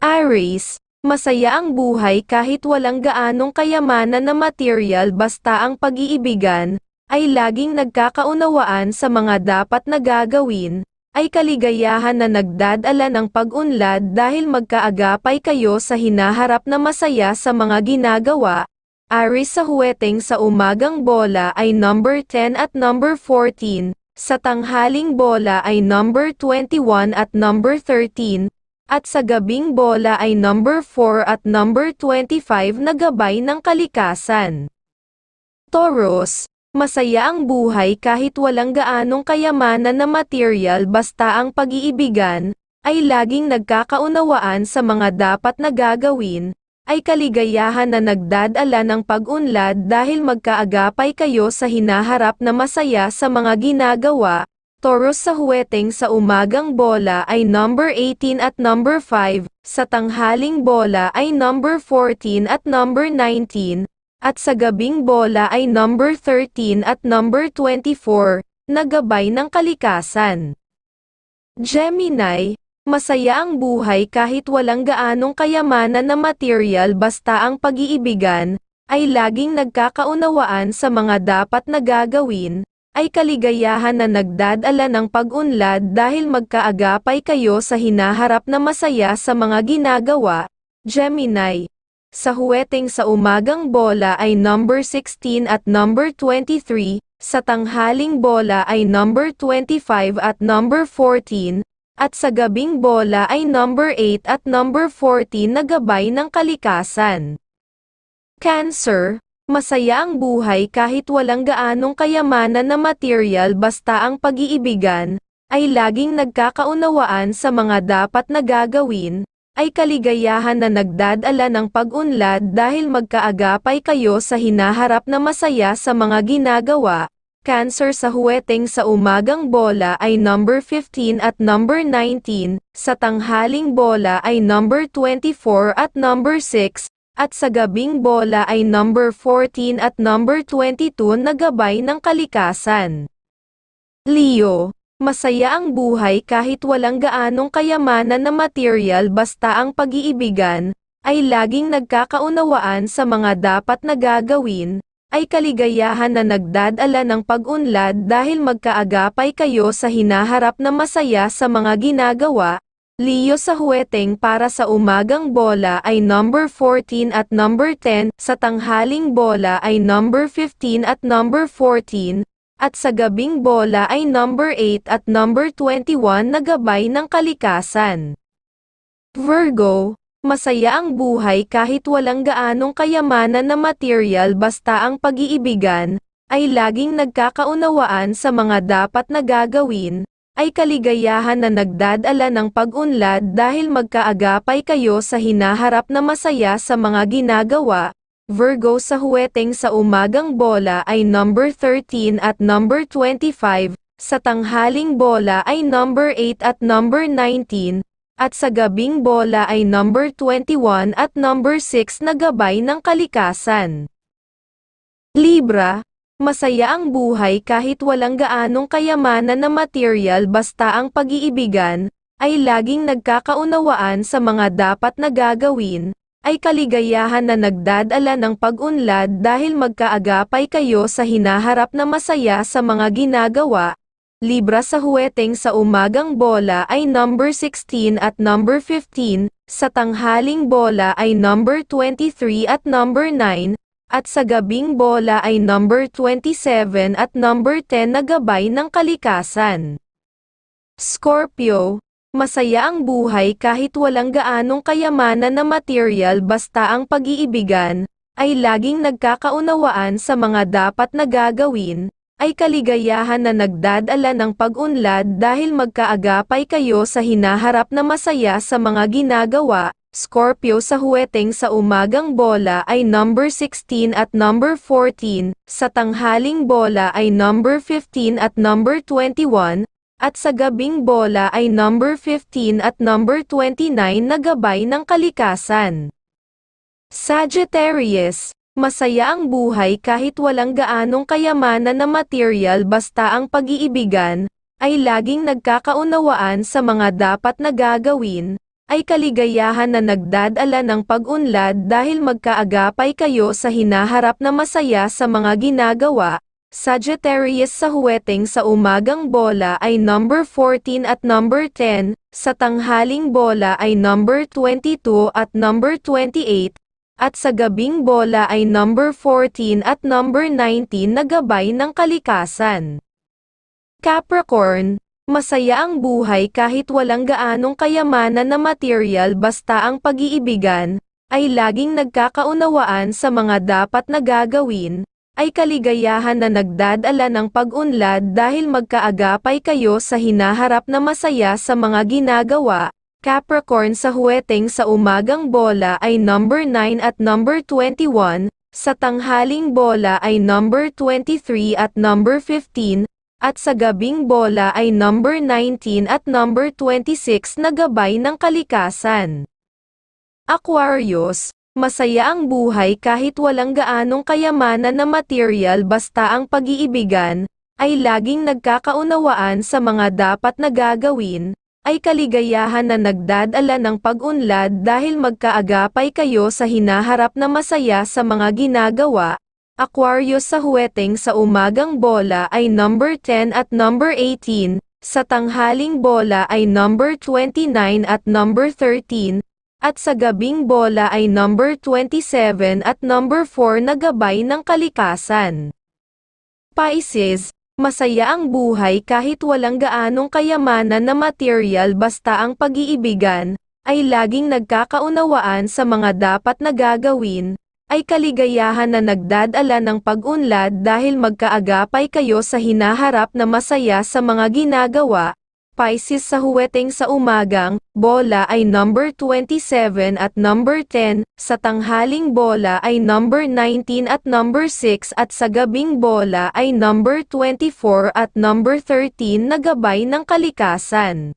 Aries, masaya ang buhay kahit walang gaanong kayamanan na material basta ang pag-iibigan, ay laging nagkakaunawaan sa mga dapat na gagawin, ay kaligayahan na nagdadala ng pag-unlad dahil magkaagapay kayo sa hinaharap na masaya sa mga ginagawa. Aries sa huweteng sa umagang bola ay number 10 at number 14, sa tanghaling bola ay number 21 at number 13, at sa gabing bola ay number 4 at number 25 na gabay ng kalikasan. Taurus, masaya ang buhay kahit walang gaanong kayamanan na material basta ang pag-iibigan, ay laging nagkakaunawaan sa mga dapat na gagawin, ay kaligayahan na nagdadala ng pag-unlad dahil magkaagapay kayo sa hinaharap na masaya sa mga ginagawa, Taurus sa huweteng sa umagang bola ay number 18 at number 5, sa tanghaling bola ay number 14 at number 19, at sa gabing bola ay number 13 at number 24, na gabay ng kalikasan. Gemini, masaya ang buhay kahit walang gaanong kayamanan na material basta ang pag-iibigan, ay laging nagkakaunawaan sa mga dapat na gagawin, ay kaligayahan na nagdadala ng pag-unlad dahil magkaagapay kayo sa hinaharap na masaya sa mga ginagawa, Gemini. Sa huweteng sa umagang bola ay number 16 at number 23, sa tanghaling bola ay number 25 at number 14, at sa gabing bola ay number 8 at number 14 na gabay ng kalikasan. Cancer, Masaya ang buhay kahit walang gaanong kayamanan na material basta ang pag-iibigan, ay laging nagkakaunawaan sa mga dapat na gagawin, ay kaligayahan na nagdadala ng pag-unlad dahil magkaagapay kayo sa hinaharap na masaya sa mga ginagawa. Cancer sa huweteng sa umagang bola ay number 15 at number 19, sa tanghaling bola ay number 24 at number 6, at sa gabing bola ay number 14 at number 22 na gabay ng kalikasan. Leo, masaya ang buhay kahit walang gaanong kayamanan na material basta ang pag-iibigan, ay laging nagkakaunawaan sa mga dapat na gagawin, ay kaligayahan na nagdadala ng pag-unlad dahil magkaagapay kayo sa hinaharap na masaya sa mga ginagawa, Leo sa huweteng para sa umagang bola ay number 14 at number 10, sa tanghaling bola ay number 15 at number 14, at sa gabing bola ay number 8 at number 21 na gabay ng kalikasan. Virgo, masaya ang buhay kahit walang gaanong kayamanan na material basta ang pag-iibigan, ay laging nagkakaunawaan sa mga dapat na gagawin, ay kaligayahan na nagdadala ng pag-unlad dahil magkaagapay kayo sa hinaharap na masaya sa mga ginagawa. Virgo sa huweteng sa umagang bola ay number 13 at number 25, sa tanghaling bola ay number 8 at number 19, at sa gabing bola ay number 21 at number 6 na gabay ng kalikasan. Libra, Masaya ang buhay kahit walang gaanong kayamanan na material basta ang pag-iibigan, ay laging nagkakaunawaan sa mga dapat na gagawin, ay kaligayahan na nagdadala ng pag-unlad dahil magkaagapay kayo sa hinaharap na masaya sa mga ginagawa. Libra sa huweteng sa umagang bola ay number 16 at number 15, sa tanghaling bola ay number 23 at number 9, at sa gabing bola ay number 27 at number 10 na gabay ng kalikasan. Scorpio, masaya ang buhay kahit walang gaanong kayamanan na material basta ang pag-iibigan, ay laging nagkakaunawaan sa mga dapat na gagawin, ay kaligayahan na nagdadala ng pag-unlad dahil magkaagapay kayo sa hinaharap na masaya sa mga ginagawa, Scorpio sa huweteng sa umagang bola ay number 16 at number 14, sa tanghaling bola ay number 15 at number 21, at sa gabing bola ay number 15 at number 29 na gabay ng kalikasan. Sagittarius, masaya ang buhay kahit walang gaanong kayamanan na material basta ang pag-iibigan, ay laging nagkakaunawaan sa mga dapat na gagawin, ay kaligayahan na nagdadala ng pag-unlad dahil magkaagapay kayo sa hinaharap na masaya sa mga ginagawa. Sagittarius sa huweteng sa umagang bola ay number 14 at number 10, sa tanghaling bola ay number 22 at number 28, at sa gabing bola ay number 14 at number 19 na gabay ng kalikasan. Capricorn, masaya ang buhay kahit walang gaanong kayamanan na material basta ang pag-iibigan, ay laging nagkakaunawaan sa mga dapat na gagawin, ay kaligayahan na nagdadala ng pag-unlad dahil magkaagapay kayo sa hinaharap na masaya sa mga ginagawa. Capricorn sa huweteng sa umagang bola ay number 9 at number 21, sa tanghaling bola ay number 23 at number 15, at sa gabing bola ay number 19 at number 26 na gabay ng kalikasan. Aquarius, masaya ang buhay kahit walang gaanong kayamanan na material basta ang pag-iibigan, ay laging nagkakaunawaan sa mga dapat na gagawin, ay kaligayahan na nagdadala ng pag-unlad dahil magkaagapay kayo sa hinaharap na masaya sa mga ginagawa. Aquarius sa huweteng sa umagang bola ay number 10 at number 18, sa tanghaling bola ay number 29 at number 13, at sa gabing bola ay number 27 at number 4 na gabay ng kalikasan. Pisces, masaya ang buhay kahit walang gaanong kayamanan na material basta ang pag-iibigan, ay laging nagkakaunawaan sa mga dapat na gagawin, ay kaligayahan na nagdadala ng pag-unlad dahil magkaagapay kayo sa hinaharap na masaya sa mga ginagawa. Pisces sa huweteng sa umagang, bola ay number 27 at number 10, sa tanghaling bola ay number 19 at number 6 at sa gabing bola ay number 24 at number 13 na gabay ng kalikasan.